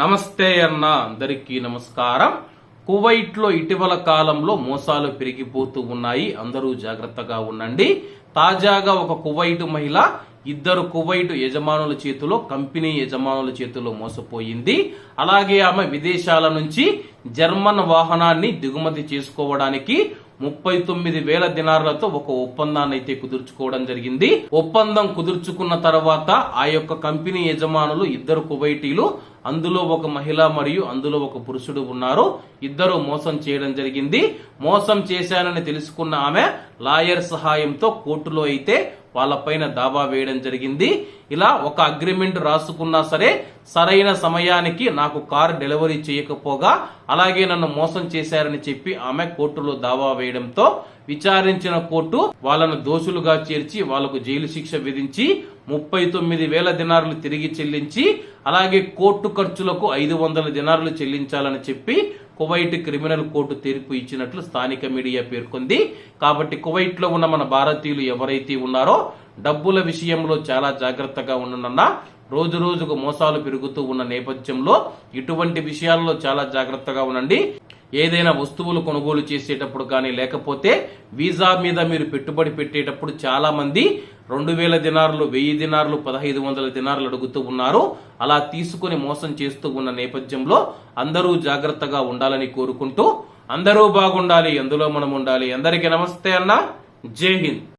నమస్తే అన్న అందరికీ నమస్కారం. కువైట్లో ఇటీవల కాలంలో మోసాలు పెరిగిపోతూ ఉన్నాయి. అందరూ జాగ్రత్తగా ఉండండి. తాజాగా ఒక కువైట్ మహిళ ఇద్దరు కువైట్ యజమానుల చేతిలో కంపెనీ యజమానుల చేతిలో మోసపోయింది. అలాగే ఆమె విదేశాల నుంచి జర్మన్ వాహనాన్ని దిగుమతి చేసుకోవడానికి ముప్పై తొమ్మిది వేల దినార్లతో ఒక ఒప్పందాన్ని అయితే కుదుర్చుకోవడం జరిగింది. ఒప్పందం కుదుర్చుకున్న తర్వాత ఆ యొక్క కంపెనీ యజమానులు ఇద్దరు కువైటీలు అందులో ఒక మహిళ మరియు అందులో ఒక పురుషుడు ఉన్నారు. ఇద్దరు మోసం చేయడం జరిగింది. మోసం చేశానని తెలుసుకున్న ఆమె లాయర్ సహాయంతో కోర్టులో అయితే వాళ్ళపైన దావా వేయడం జరిగింది. ఇలా ఒక అగ్రిమెంట్ రాసుకున్నా సరే సరైన సమయానికి నాకు కార్ డెలివరీ చేయకపోగా అలాగే నన్ను మోసం చేశారని చెప్పి ఆమె కోర్టులో దావా వేయడంతో విచారించిన కోర్టు వాళ్ళను దోషులుగా చేర్చి వాళ్ళకు జైలు శిక్ష విధించి ముప్పై తొమ్మిది వేల దినారులు తిరిగి చెల్లించి అలాగే కోర్టు ఖర్చులకు ఐదు వందల దినారులు చెల్లించాలని చెప్పి కువైట్ క్రిమినల్ కోర్టు తీర్పు ఇచ్చినట్లు స్థానిక మీడియా పేర్కొంది. కాబట్టి కువైట్లో ఉన్న మన భారతీయులు ఎవరైతే ఉన్నారో డబ్బుల విషయంలో చాలా జాగ్రత్తగా ఉండనన్న రోజు రోజుకు మోసాలు పెరుగుతూ ఉన్న నేపథ్యంలో ఇటువంటి విషయాల్లో చాలా జాగ్రత్తగా ఉండండి. ఏదైనా వస్తువులు కొనుగోలు చేసేటప్పుడు కానీ లేకపోతే వీసా మీద మీరు పెట్టుబడి పెట్టేటప్పుడు చాలా మంది రెండు వేల దినారులు వెయ్యి దినారులు పదహైదు వందల దినారులు అడుగుతూ ఉన్నారు. అలా తీసుకుని మోసం చేస్తూ ఉన్న నేపథ్యంలో అందరూ జాగ్రత్తగా ఉండాలని కోరుకుంటూ అందరూ బాగుండాలి అందులో మనం ఉండాలి. అందరికీ నమస్తే అన్న. జై హింద్.